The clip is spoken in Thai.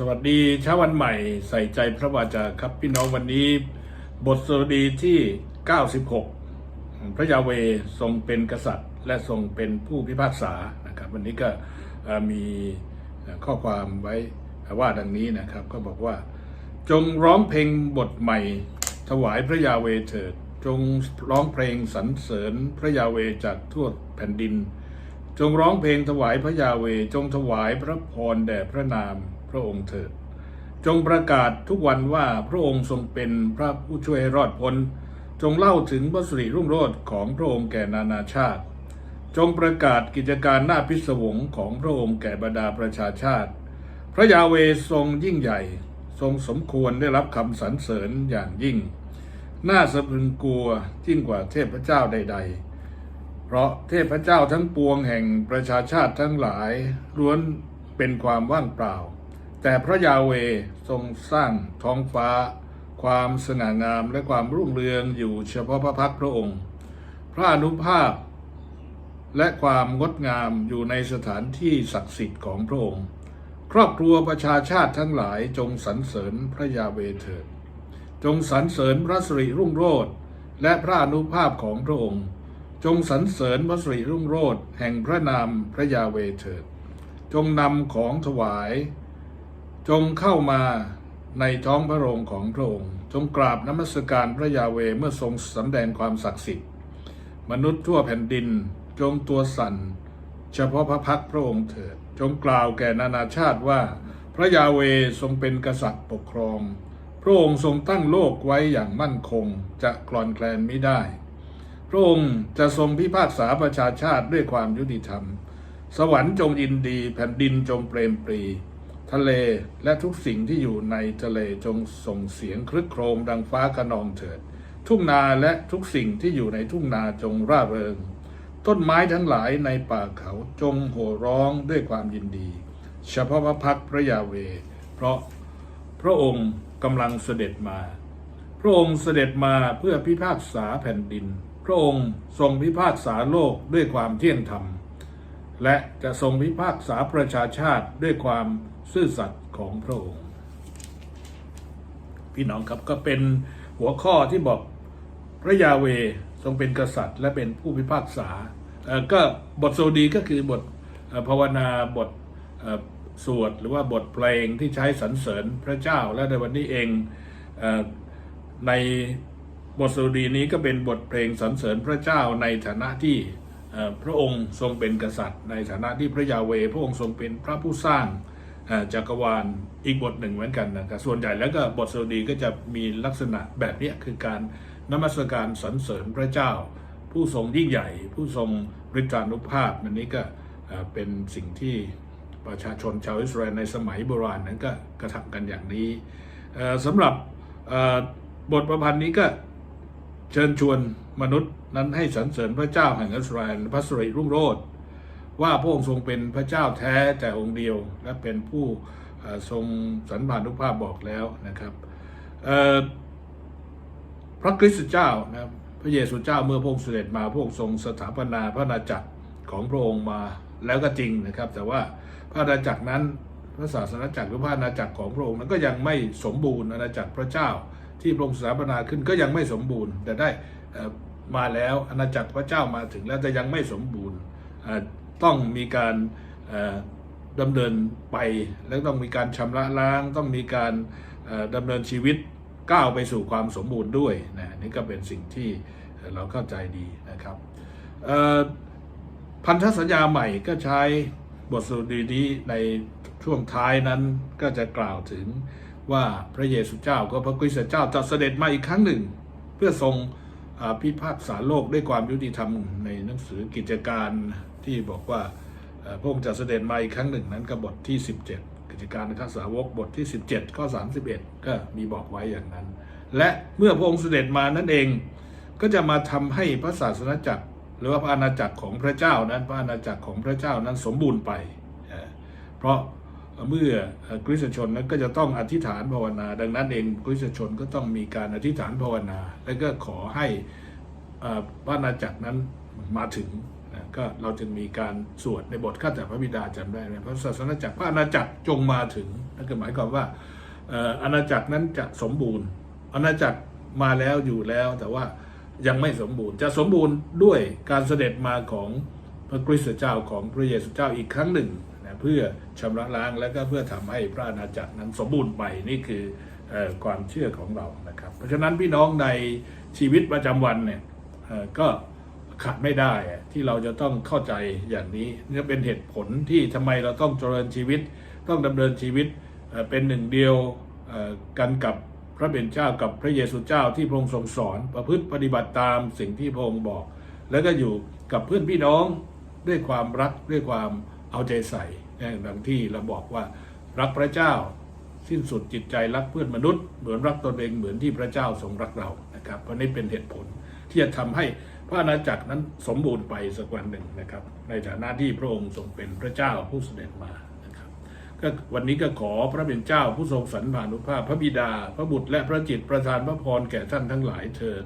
สวัสดีเช้าวันใหม่ใส่ใจพระวาจาครับพี่น้องวันนี้ บทสวดีที่ 96 พระยาเวทรงเป็นกษัตริย์ และทรงเป็นผู้พิพากษานะครับวันนี้ก็มีข้อความไว้ว่าดังนี้นะครับ ก็บอกว่า จงร้องเพลงบทใหม่ ถวายพระยาเวเถิด จงร้องเพลงสรรเสริญพระยาเวจากทั่วแผ่นดิน จงร้องเพลงถวายพระยาเวจงถวายพระพรแด่พระนาม พระองค์เถิด จงประกาศทุกวันว่าพระองค์ทรงเป็นพระผู้ช่วยรอดพ้น จงเล่าถึงพระสิริรุ่งโรจน์ของพระองค์แก่นานาชาติ จงประกาศกิจการหน้าพิศวงของพระองค์แก่บรรดาประชาชาติ พระยาเวทรงยิ่งใหญ่ ทรงสมควรได้รับคำสรรเสริญอย่างยิ่ง น่าสะพรึงกลัวยิ่งกว่าเทพเจ้าใดๆเพราะเทพเจ้าทั้งปวงแห่งประชาชาติทั้งหลายล้วนเป็นความว่างเปล่า แต่พระยาเวทรงสร้างท้องฟ้า ความสง่างามและความรุ่งเรืองอยู่เฉพาะพระพักพระองค์ พระอนุภาพ และความงดงามอยู่ในสถานที่ศักดิ์สิทธิ์ของพระองค์ ครอบครัวประชาชาติทั้งหลายจงสรรเสริญพระยาเวเถิด จงสรรเสริญพระสิริรุ่งโรจน์และพระอนุภาพของพระองค์ จงสรรเสริญพระสิริรุ่งโรจน์แห่งพระนามพระยาเวเถิด จงนำของถวาย จงเข้ามาในท้องพระโรงของพระองค์ จงกราบนมัสการพระยาเวเมื่อทรงสำแดงความศักดิ์สิทธิ์ มนุษย์ทั่วแผ่นดินจงตัวสั่น เฉพาะพระพักพระองค์เถิด จงกล่าวแก่นานาชาติว่า พระยาเวทรงเป็นกษัตริย์ปกครอง พระองค์ทรงตั้งโลกไว้อย่างมั่นคงจะกลอนแคลนไม่ได้ พระองค์จะทรงพิพากษาประชาชาติด้วยความยุติธรรม สวรรค์จงยินดีแผ่นดินจงเปรมปรี ทะเลและทุกสิ่งที่อยู่ในทะเลจงส่งเสียงครึกโครมดังฟ้ากระนองเถิด ทุ่งนาและทุกสิ่งที่อยู่ในทุ่งนาจงร่าเริง ต้นไม้ทั้งหลายในป่าเขาจงโห่ร้องด้วยความยินดี เฉพาะพระพักตร์พระยาเว เพราะพระองค์กำลังเสด็จมา พระองค์เสด็จมาเพื่อพิพากษาแผ่นดิน พระองค์ทรงพิพากษาโลกด้วยความเที่ยงธรรม และจะทรงพิพากษาประชาชาติด้วยความซื่อสัตย์ของพระองค์ พี่น้องครับก็เป็นหัวข้อที่บอกพระยาเวทรงเป็นกษัตริย์ และเป็นผู้พิพากษาก็บทโซดีก็คือบทภาวนาบทสวดหรือว่าบทเพลงที่ใช้สรรเสริญพระเจ้าและในวันนี้เองในบทโซดีนี้ก็เป็นบทเพลงสรรเสริญพระเจ้าในฐานะที่ พระองค์ทรงเป็นกษัตริย์ ในฐานะที่พระยาเวพระองค์ทรงเป็นพระผู้สร้างจักรวาลอีกบทหนึ่งเหมือนกันนะครับส่วนใหญ่แล้วก็บทสวดีก็จะมีลักษณะแบบนี้คือการนมัสการสรรเสริญพระเจ้า ผู้ทรงยิ่งใหญ่ ผู้ทรงฤทธานุภาพอันนี้ก็เป็นสิ่งที่ประชาชนชาวอิสราเอลในสมัยโบราณนั้นก็กระทำกันอย่างนี้สำหรับบทประพันธ์นี้ก็เชิญชวน มนุษย์นั้นให้สรรเสริญพระเจ้าแห่งอิสราเอลพระสิริรุ่งโรจน์ว่าพระองค์ทรงเป็นพระเจ้าแท้แต่องค์เดียว และเป็นผู้ทรงสันพานุภาพบอกแล้วนะครับพระคริสต์เจ้านะพระเยซูเจ้าเมื่อพระองค์เสด็จมาพระองค์ทรงสถาปนาพระอาณาจักรของพระองค์มาแล้วก็จริงนะครับ แต่ว่าพระอาณาจักรนั้นพระศาสนาจักรหรือพระอาณาจักรของพระองค์นั้นก็ยังไม่สมบูรณ์อาณาจักรพระเจ้าที่พระองค์สถาปนาขึ้นก็ยังไม่สมบูรณ์ แต่ได้อ่อ มาแล้วอาณาจักรพระเจ้ามาถึงแล้วแต่ยังไม่สมบูรณ์ต้องมีการเอ่อดำเนินไปแล้วต้องมีการชำระล้าง ต้องมีการเอ่อดำเนินชีวิตก้าวไปสู่ความสมบูรณ์ด้วยนะนี่ก็เป็นสิ่งที่เราเข้าใจดีนะครับพันธสัญญาใหม่ก็ใช้บทสรุปดีนี้ในช่วงท้ายนั้นก็จะกล่าวถึงว่าพระเยซูเจ้าก็พระคริสต์เจ้าจะเสด็จมาอีกครั้งหนึ่ง เพื่อทรง พิพากษาโลกด้วยความยุติธรรมในหนังสือกิจการที่บอกว่าพระองค์จะเสด็จมาอีกครั้งหนึ่งนั้นก็บทที่ 17 กิจการข้าสาวกบทที่ 17 ข้อ 31 ก็มีบอกไว้อย่างนั้น และเมื่อพระองค์เสด็จมานั่นเองก็จะมาทำให้พระศาสนาจักร หรือว่าพระอาณาจักรของพระเจ้านั้นพระอาณาจักรของพระเจ้านั้นสมบูรณ์ไป เพราะ เมื่อคริสตชนนั้นก็จะต้องอธิษฐานภาวนา ดังนั้นเองคริสตชนก็ต้องมีการอธิษฐานภาวนา และก็ขอให้เอ่อพระอาณาจักรนั้นมาถึงนะก็เราจึงมีการสวดในบทข้าแต่พระบิดาจำได้ไหมพระศาสนาจักรพระอาณาจักรจงมาถึงนั่นคือหมายความว่าเอ่ออาณาจักรนั้นจะสมบูรณ์อาณาจักรมาแล้วอยู่แล้วแต่ว่ายังไม่สมบูรณ์ จะสมบูรณ์ด้วยการเสด็จมาของพระคริสตเจ้าของพระเยซูเจ้าอีกครั้งหนึ่ง นะเพื่อชำระล้างและก็เพื่อทำให้พระอาณาจักรนั้นสมบูรณ์ไปนี่คือออความเชื่อของเรานะครับ เพราะฉะนั้นพี่น้องในชีวิตประจำวันเนี่ยก็ขาดไม่ได้ที่เราจะต้องเข้าใจอย่างนี้นี่เป็นเหตุผลที่ทำไมเราต้องเจริญชีวิต ต้องดำเนินชีวิตเป็นหนึ่งเดียวกันกับพระเป็นเจ้ากับพระเยซูเจ้าที่พระองค์ทรงสอนประพฤติปฏิบัติตามสิ่งที่พระองค์บอก แล้วก็อยู่กับเพื่อนพี่น้องด้วยความรักด้วยความ เอาใจใส่ดังที่เราบอกว่ารักพระเจ้าสิ้นสุดจิตใจรักเพื่อนมนุษย์เหมือนรักตนเองเหมือนที่พระเจ้าทรงรักเรานะครับเพราะนี่เป็นเหตุผลที่จะทำให้พระอาณาจักรนั้นสมบูรณ์ไปสักวันหนึ่งนะครับ ในฐานะที่พระองค์ทรงเป็นพระเจ้าผู้เสด็จมานะครับก็วันนี้ก็ขอพระเป็นเจ้าผู้ทรงสรรพานุภาพพระบิดา พระบุตรและพระจิตประทานพระพรแก่ท่านทั้งหลายเทิน